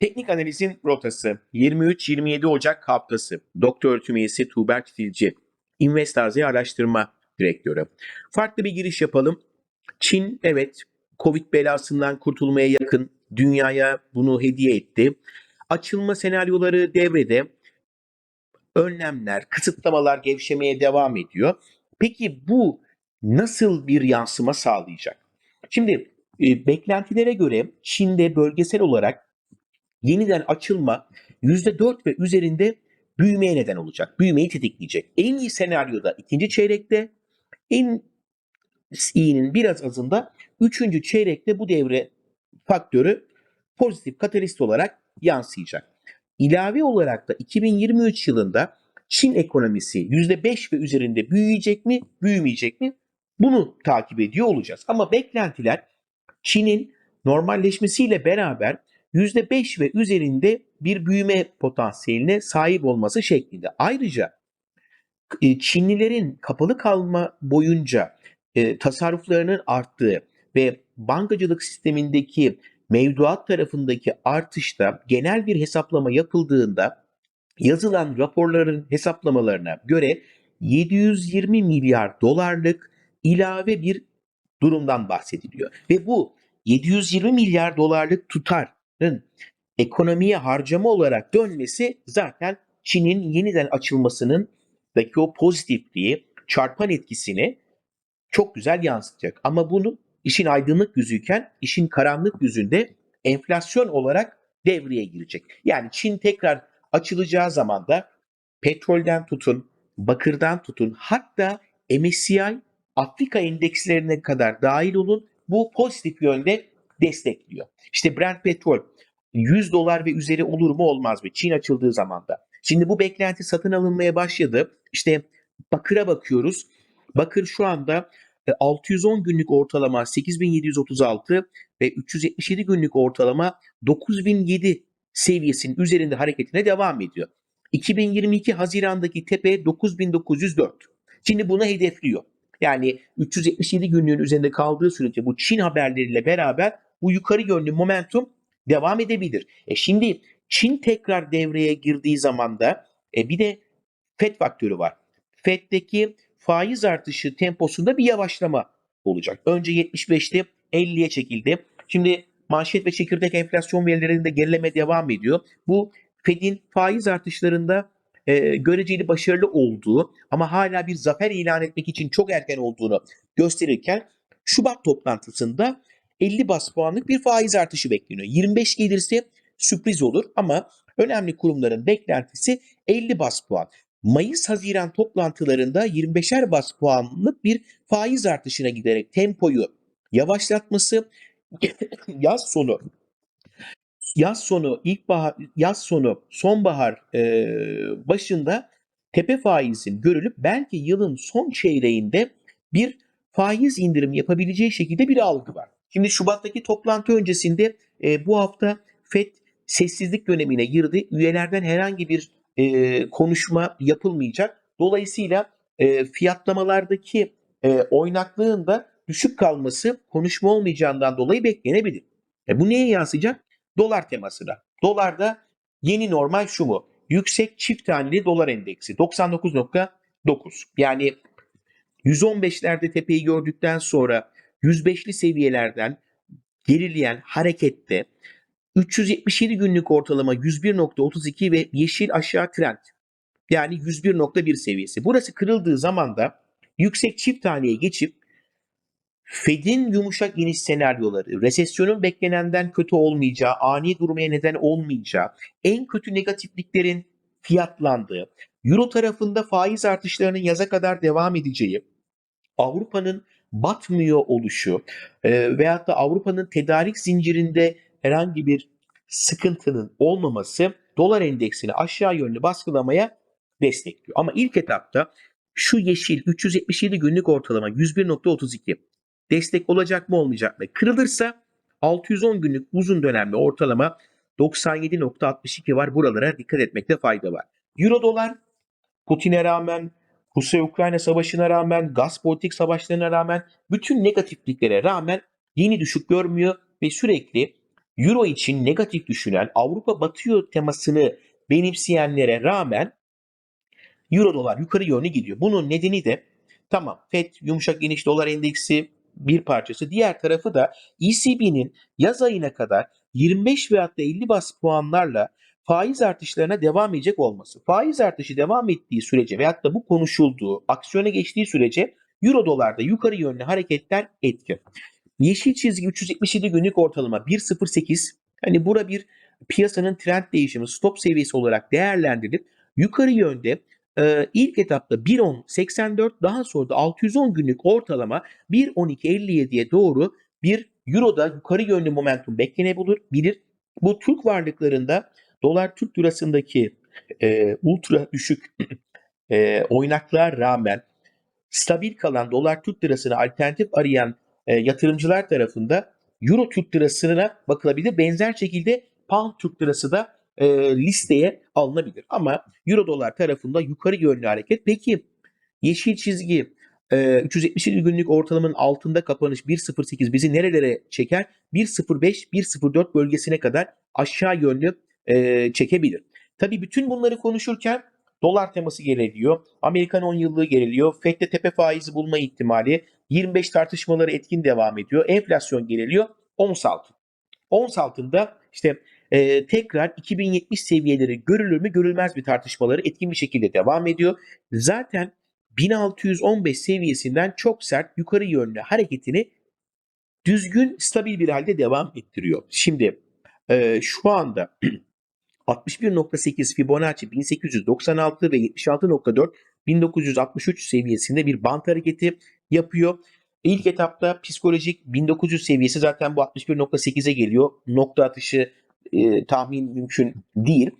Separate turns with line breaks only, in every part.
Teknik analizin rotası 23-27 Ocak haftası. Doktor öğretim üyesi Tuğber Titilci, Invest AZ Araştırma Direktörü. Farklı bir giriş yapalım. Çin evet Covid belasından kurtulmaya yakın dünyaya bunu hediye etti. Açılma senaryoları devrede. Önlemler, kısıtlamalar gevşemeye devam ediyor. Peki bu nasıl bir yansıma sağlayacak? Şimdi e, beklentilere göre Çin'de bölgesel olarak yeniden açılma %4 ve üzerinde büyümeye neden olacak. Büyümeyi tetikleyecek. En iyi senaryoda ikinci çeyrekte, en iyinin biraz azında üçüncü çeyrekte bu devre faktörü pozitif katalist olarak yansıyacak. İlave olarak da 2023 yılında Çin ekonomisi %5 ve üzerinde büyüyecek mi, büyümeyecek mi? Bunu takip ediyor olacağız. Ama beklentiler Çin'in normalleşmesiyle beraber %5 ve üzerinde bir büyüme potansiyeline sahip olması şeklinde. Ayrıca e, Çinlilerin kapalı kalma boyunca e, tasarruflarının arttığı ve bankacılık sistemindeki mevduat tarafındaki artışta genel bir hesaplama yapıldığında yazılan raporların hesaplamalarına göre 720 milyar dolarlık ilave bir durumdan bahsediliyor. Ve bu 720 milyar dolarlık tutarın ekonomiye harcama olarak dönmesi zaten Çin'in yeniden açılmasının daki o pozitifliği, çarpan etkisini çok güzel yansıtacak. Ama bunu işin aydınlık yüzüyken işin karanlık yüzünde enflasyon olarak devreye girecek. Yani Çin tekrar açılacağı zaman da petrolden tutun, bakırdan tutun hatta MSCI Afrika endekslerine kadar dahil olun bu pozitif yönde destekliyor. İşte Brent petrol 100 dolar ve üzeri olur mu olmaz mı Çin açıldığı zaman da. Şimdi bu beklenti satın alınmaya başladı. İşte bakıra bakıyoruz. Bakır şu anda 610 günlük ortalama 8736 ve 377 günlük ortalama 9007 seviyesinin üzerinde hareketine devam ediyor. 2022 Haziran'daki tepe 9904. Şimdi bunu hedefliyor. Yani 377 günlüğün üzerinde kaldığı sürece bu Çin haberleriyle beraber bu yukarı yönlü momentum devam edebilir. E şimdi Çin tekrar devreye girdiği zaman da e bir de FED faktörü var. FED'deki faiz artışı temposunda bir yavaşlama olacak. Önce 75'te 50'ye çekildi. Şimdi manşet ve çekirdek enflasyon verilerinde gerileme devam ediyor. Bu Fed'in faiz artışlarında e, göreceli başarılı olduğu ama hala bir zafer ilan etmek için çok erken olduğunu gösterirken Şubat toplantısında 50 bas puanlık bir faiz artışı bekleniyor. 25 gelirse sürpriz olur ama önemli kurumların beklentisi 50 bas puan. Mayıs-Haziran toplantılarında 25'er bas puanlık bir faiz artışına giderek tempoyu yavaşlatması yaz sonu yaz sonu ilkbahar yaz sonu sonbahar e, başında tepe faizin görülüp belki yılın son çeyreğinde bir faiz indirimi yapabileceği şekilde bir algı var. Şimdi Şubat'taki toplantı öncesinde e, bu hafta FED sessizlik dönemine girdi. Üyelerden herhangi bir e, konuşma yapılmayacak. Dolayısıyla e, fiyatlamalardaki e, oynaklığın da düşük kalması konuşma olmayacağından dolayı beklenebilir. E, bu neye yansıyacak? Dolar temasına. Dolarda yeni normal şu mu? Yüksek çift taneli dolar endeksi 99.9. Yani 115'lerde tepeyi gördükten sonra 105'li seviyelerden gerileyen harekette 377 günlük ortalama 101.32 ve yeşil aşağı trend yani 101.1 seviyesi. Burası kırıldığı zaman da yüksek çift taneye geçip Fed'in yumuşak iniş senaryoları, resesyonun beklenenden kötü olmayacağı, ani durmaya neden olmayacağı, en kötü negatifliklerin fiyatlandığı, Euro tarafında faiz artışlarının yaza kadar devam edeceği, Avrupa'nın batmıyor oluşu e, veyahut da Avrupa'nın tedarik zincirinde herhangi bir sıkıntının olmaması dolar endeksini aşağı yönlü baskılamaya destekliyor. Ama ilk etapta şu yeşil 377 günlük ortalama 101.32 destek olacak mı olmayacak mı? Kırılırsa 610 günlük uzun dönemli ortalama 97.62 var. Buralara dikkat etmekte fayda var. Euro dolar Putin'e rağmen Rusya-Ukrayna savaşına rağmen, gaz politik savaşlarına rağmen, bütün negatifliklere rağmen yeni düşük görmüyor ve sürekli Euro için negatif düşünen, Avrupa batıyor temasını benimseyenlere rağmen Euro dolar yukarı yönlü gidiyor. Bunun nedeni de tamam FED yumuşak geniş dolar endeksi bir parçası. Diğer tarafı da ECB'nin yaz ayına kadar 25 veyahut da 50 bas puanlarla faiz artışlarına devam edecek olması. Faiz artışı devam ettiği sürece veyahut da bu konuşulduğu, aksiyona geçtiği sürece Euro dolarda yukarı yönlü hareketler etki. Yeşil çizgi 377 günlük ortalama 1.08. Hani bura bir piyasanın trend değişimi stop seviyesi olarak değerlendirilip yukarı yönde e, ilk etapta 1.10.84 daha sonra da 610 günlük ortalama 1.12.57'ye doğru bir Euro'da yukarı yönlü momentum beklenebilir. Bilir. Bu Türk varlıklarında dolar Türk lirasındaki e, ultra düşük e, oynaklığa rağmen stabil kalan dolar Türk lirasına alternatif arayan e, yatırımcılar tarafında Euro Türk lirasına bakılabilir. Benzer şekilde Pound Türk lirası da e, listeye alınabilir. Ama Euro dolar tarafında yukarı yönlü hareket. Peki yeşil çizgi e, 377 günlük ortalamanın altında kapanış 1.08 bizi nerelere çeker? 1.05, 1.04 bölgesine kadar aşağı yönlü e, çekebilir. Tabii bütün bunları konuşurken dolar teması geliyor. Amerikan 10 yıllığı geriliyor. FED'de tepe faizi bulma ihtimali. 25 tartışmaları etkin devam ediyor. Enflasyon geriliyor. Ons altın. Ons altında işte e, tekrar 2070 seviyeleri görülür mü görülmez mi tartışmaları etkin bir şekilde devam ediyor. Zaten 1615 seviyesinden çok sert yukarı yönlü hareketini düzgün stabil bir halde devam ettiriyor. Şimdi e, şu anda 61.8 Fibonacci 1896 ve 76.4 1963 seviyesinde bir bant hareketi yapıyor. İlk etapta psikolojik 1900 seviyesi zaten bu 61.8'e geliyor. Nokta atışı e, tahmin mümkün değil.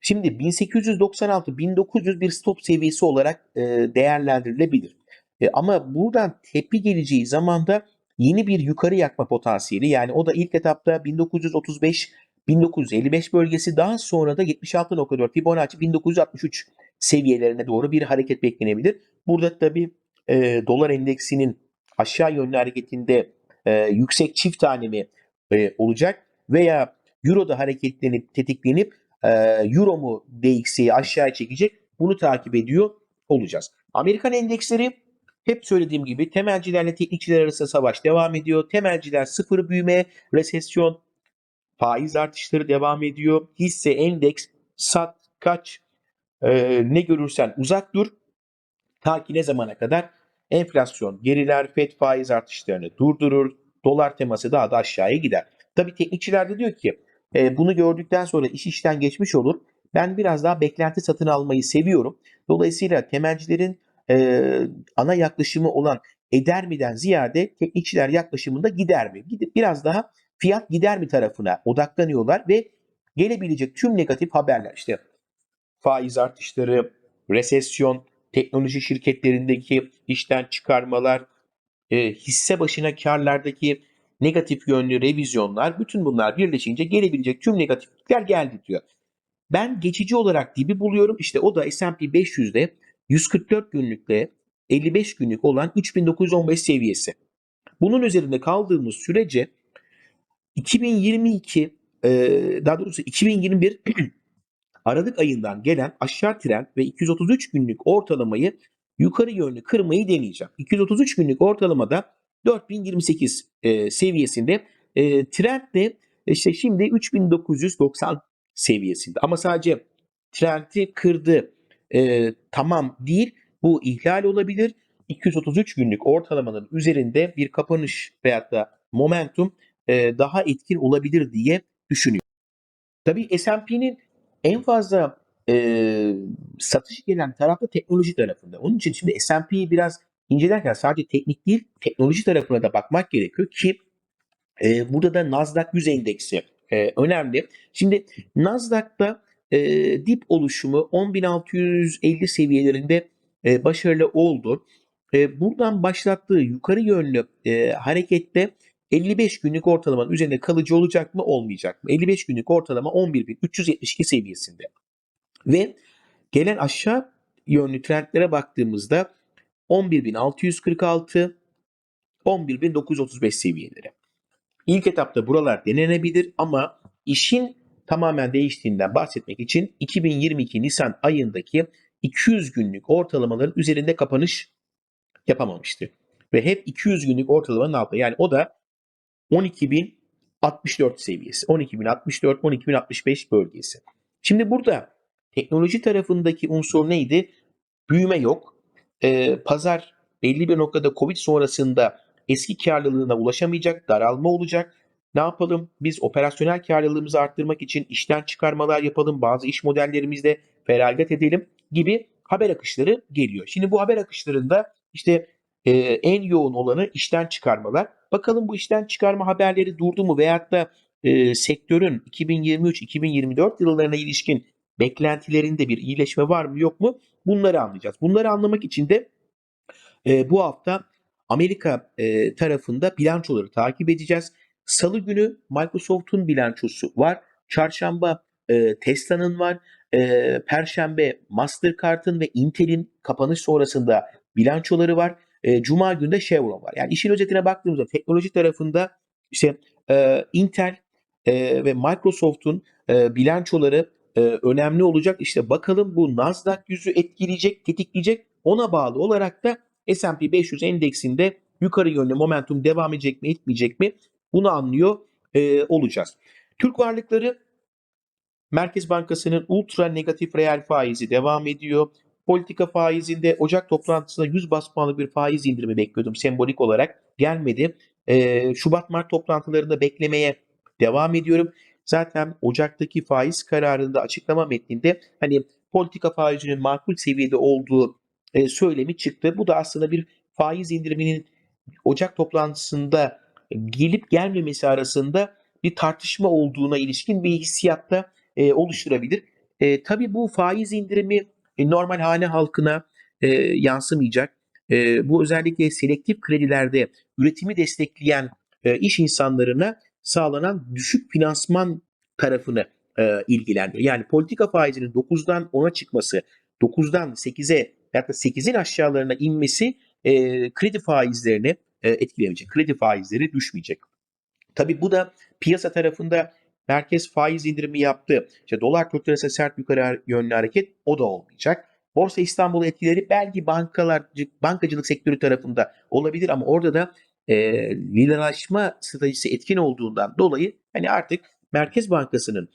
Şimdi 1896-1900 bir stop seviyesi olarak e, değerlendirilebilir. E, ama buradan tepki geleceği zaman da yeni bir yukarı yakma potansiyeli yani o da ilk etapta 1935 1955 bölgesi daha sonra da 76.4 Fibonacci 1963 seviyelerine doğru bir hareket beklenebilir. Burada tabi e, dolar endeksinin aşağı yönlü hareketinde e, yüksek çift tanemi e, olacak veya Euro'da hareketlenip tetiklenip e, Euro mu DXY'yi aşağıya çekecek bunu takip ediyor olacağız. Amerikan endeksleri hep söylediğim gibi temelcilerle teknikçiler arasında savaş devam ediyor. Temelciler sıfır büyüme, resesyon, faiz artışları devam ediyor. Hisse, endeks, sat, kaç, e, ne görürsen uzak dur. Ta ki ne zamana kadar enflasyon geriler, FED faiz artışlarını durdurur, dolar teması daha da aşağıya gider. Tabi teknikçiler de diyor ki e, bunu gördükten sonra iş işten geçmiş olur. Ben biraz daha beklenti satın almayı seviyorum. Dolayısıyla temelcilerin e, ana yaklaşımı olan eder miden ziyade teknikçiler yaklaşımında gider mi? Gidip biraz daha fiyat gider mi tarafına odaklanıyorlar ve gelebilecek tüm negatif haberler işte faiz artışları, resesyon, teknoloji şirketlerindeki işten çıkarmalar, e, hisse başına karlardaki negatif yönlü revizyonlar bütün bunlar birleşince gelebilecek tüm negatiflikler geldi diyor. Ben geçici olarak dibi buluyorum. İşte o da S&P 500'de 144 günlükle 55 günlük olan 3915 seviyesi. Bunun üzerinde kaldığımız sürece 2022 e, daha doğrusu 2021 Aralık ayından gelen aşağı trend ve 233 günlük ortalamayı yukarı yönlü kırmayı deneyeceğim. 233 günlük ortalamada 4028 e, seviyesinde e, trend de işte şimdi 3990 seviyesinde. Ama sadece trendi kırdı e, tamam değil bu ihlal olabilir. 233 günlük ortalamanın üzerinde bir kapanış veyahut da momentum e, daha etkin olabilir diye düşünüyor. Tabii S&P'nin en fazla e, satış gelen tarafta teknoloji tarafında. Onun için şimdi S&P'yi biraz incelerken sadece teknik değil teknoloji tarafına da bakmak gerekiyor ki e, burada da Nasdaq 100 endeksi e, önemli. Şimdi Nasdaq'ta e, dip oluşumu 10.650 seviyelerinde e, başarılı oldu. E, buradan başlattığı yukarı yönlü e, harekette 55 günlük ortalamanın üzerinde kalıcı olacak mı olmayacak mı? 55 günlük ortalama 11.372 seviyesinde. Ve gelen aşağı yönlü trendlere baktığımızda 11.646 11.935 seviyeleri. İlk etapta buralar denenebilir ama işin tamamen değiştiğinden bahsetmek için 2022 Nisan ayındaki 200 günlük ortalamaların üzerinde kapanış yapamamıştı. Ve hep 200 günlük ortalamanın altında. Yani o da 12.064 seviyesi. 12.064, 12.065 bölgesi. Şimdi burada teknoloji tarafındaki unsur neydi? Büyüme yok. Ee, pazar belli bir noktada Covid sonrasında eski karlılığına ulaşamayacak, daralma olacak. Ne yapalım? Biz operasyonel karlılığımızı arttırmak için işten çıkarmalar yapalım, bazı iş modellerimizde feragat edelim gibi haber akışları geliyor. Şimdi bu haber akışlarında işte e, en yoğun olanı işten çıkarmalar. Bakalım bu işten çıkarma haberleri durdu mu veyahut da e, sektörün 2023-2024 yıllarına ilişkin beklentilerinde bir iyileşme var mı yok mu? Bunları anlayacağız. Bunları anlamak için de e, bu hafta Amerika e, tarafında bilançoları takip edeceğiz. Salı günü Microsoft'un bilançosu var. Çarşamba e, Tesla'nın var. E, Perşembe Mastercard'ın ve Intel'in kapanış sonrasında bilançoları var. E, Cuma günü de Chevron var. Yani işin özetine baktığımızda teknoloji tarafında işte e, Intel e, ve Microsoft'un e, bilançoları e, önemli olacak. İşte bakalım bu Nasdaq yüzü etkileyecek, tetikleyecek. Ona bağlı olarak da S&P 500 endeksinde yukarı yönlü momentum devam edecek mi, etmeyecek mi? Bunu anlıyor e, olacağız. Türk varlıkları Merkez Bankası'nın ultra negatif reel faizi devam ediyor. Politika faizinde Ocak toplantısında 100 bas puanlık bir faiz indirimi bekliyordum sembolik olarak. Gelmedi. E, Şubat-Mart toplantılarında beklemeye devam ediyorum. Zaten Ocak'taki faiz kararında açıklama metninde hani politika faizinin makul seviyede olduğu e, söylemi çıktı. Bu da aslında bir faiz indiriminin Ocak toplantısında gelip gelmemesi arasında bir tartışma olduğuna ilişkin bir hissiyatta e, oluşturabilir. E, tabii bu faiz indirimi e, normal hane halkına e, yansımayacak. E, bu özellikle selektif kredilerde üretimi destekleyen e, iş insanlarına sağlanan düşük finansman tarafını e, ilgilendiriyor. Yani politika faizinin 9'dan 10'a çıkması, 9'dan 8'e hatta 8'in aşağılarına inmesi e, kredi faizlerini e, etkileyecek. Kredi faizleri düşmeyecek. Tabii bu da piyasa tarafında merkez faiz indirimi yaptı. İşte dolar Türk lirası sert yukarı yönlü hareket o da olmayacak. Borsa İstanbul etkileri belki bankalar, bankacılık sektörü tarafında olabilir ama orada da e, liralaşma stratejisi etkin olduğundan dolayı hani artık Merkez Bankası'nın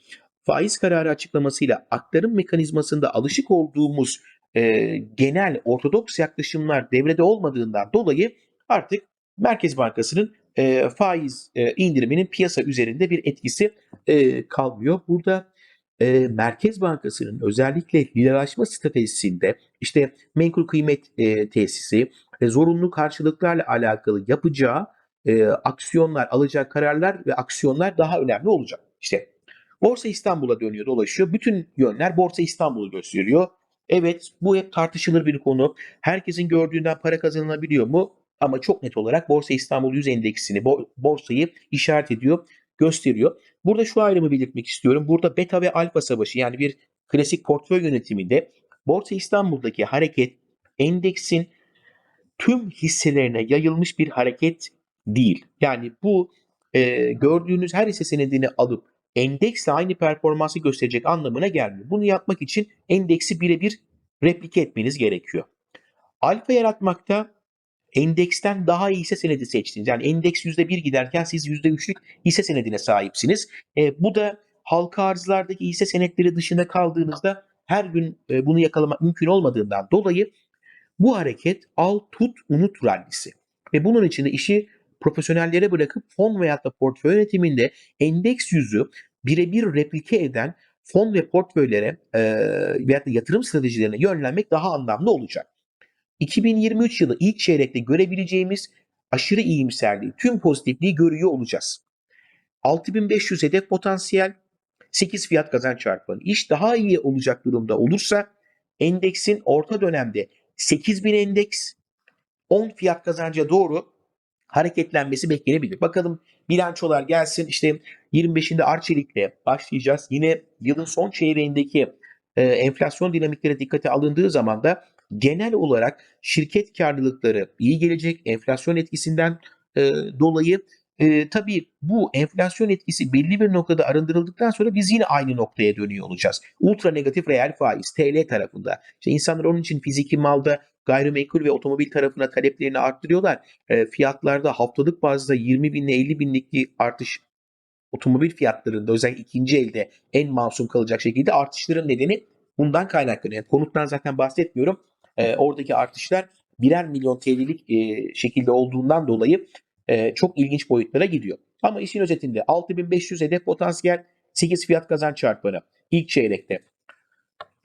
faiz kararı açıklamasıyla aktarım mekanizmasında alışık olduğumuz e, genel ortodoks yaklaşımlar devrede olmadığından dolayı artık Merkez Bankası'nın e, faiz e, indiriminin piyasa üzerinde bir etkisi e, kalmıyor. Burada e, Merkez Bankası'nın özellikle liralaşma stratejisinde işte menkul kıymet e, tesisi, e, zorunlu karşılıklarla alakalı yapacağı e, aksiyonlar, alacağı kararlar ve aksiyonlar daha önemli olacak. İşte Borsa İstanbul'a dönüyor, dolaşıyor. Bütün yönler Borsa İstanbul'u gösteriyor. Evet bu hep tartışılır bir konu. Herkesin gördüğünden para kazanılabiliyor mu? Ama çok net olarak Borsa İstanbul 100 endeksini, borsayı işaret ediyor, gösteriyor. Burada şu ayrımı belirtmek istiyorum. Burada beta ve alfa savaşı yani bir klasik portföy yönetiminde Borsa İstanbul'daki hareket endeksin tüm hisselerine yayılmış bir hareket değil. Yani bu e, gördüğünüz her hisse senedini alıp endeksle aynı performansı gösterecek anlamına gelmiyor. Bunu yapmak için endeksi birebir replike etmeniz gerekiyor. Alfa yaratmakta endeksten daha iyi hisse senedi seçtiniz. Yani endeks %1 giderken siz %3'lük hisse senedine sahipsiniz. E, bu da halka arzlardaki hisse senetleri dışında kaldığınızda her gün e, bunu yakalamak mümkün olmadığından dolayı bu hareket al tut unut rallisi. Ve bunun için de işi profesyonellere bırakıp fon veya da portföy yönetiminde endeks yüzü birebir replike eden fon ve portföylere e, veya da yatırım stratejilerine yönlenmek daha anlamlı olacak. 2023 yılı ilk çeyrekte görebileceğimiz aşırı iyimserliği, tüm pozitifliği görüyor olacağız. 6500 hedef potansiyel, 8 fiyat kazanç çarpanı. İş daha iyi olacak durumda olursa endeksin orta dönemde 8000 endeks 10 fiyat kazanca doğru hareketlenmesi beklenebilir. Bakalım bilançolar gelsin. İşte 25'inde Arçelik'le başlayacağız. Yine yılın son çeyreğindeki e, enflasyon dinamikleri dikkate alındığı zaman da genel olarak şirket karlılıkları iyi gelecek. Enflasyon etkisinden e, dolayı e, tabii bu enflasyon etkisi belli bir noktada arındırıldıktan sonra biz yine aynı noktaya dönüyor olacağız. Ultra negatif reel faiz TL tarafında. İşte insanlar onun için fiziki malda gayrimenkul ve otomobil tarafına taleplerini arttırıyorlar. E, fiyatlarda haftalık bazda 20 bin ile 50 binlik bir artış otomobil fiyatlarında özellikle ikinci elde en masum kalacak şekilde artışların nedeni bundan kaynaklanıyor. Yani konuttan zaten bahsetmiyorum. E, oradaki artışlar birer milyon TL'lik e, şekilde olduğundan dolayı e, çok ilginç boyutlara gidiyor. Ama işin özetinde 6500 hedef potansiyel 8 fiyat kazanç çarpanı ilk çeyrekte.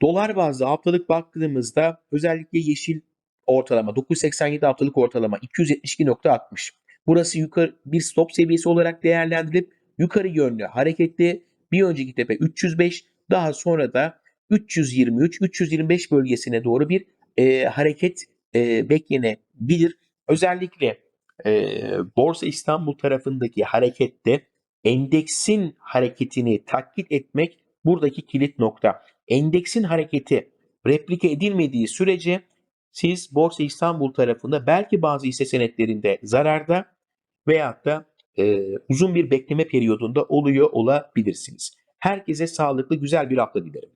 Dolar bazlı haftalık baktığımızda özellikle yeşil ortalama 987 haftalık ortalama 272.60. Burası yukarı bir stop seviyesi olarak değerlendirilip yukarı yönlü hareketli bir önceki tepe 305 daha sonra da 323-325 bölgesine doğru bir e, hareket e, beklenebilir. Özellikle e, Borsa İstanbul tarafındaki harekette endeksin hareketini taklit etmek buradaki kilit nokta. Endeksin hareketi replike edilmediği sürece siz Borsa İstanbul tarafında belki bazı hisse senetlerinde zararda veyahut da e, uzun bir bekleme periyodunda oluyor olabilirsiniz. Herkese sağlıklı güzel bir hafta dilerim.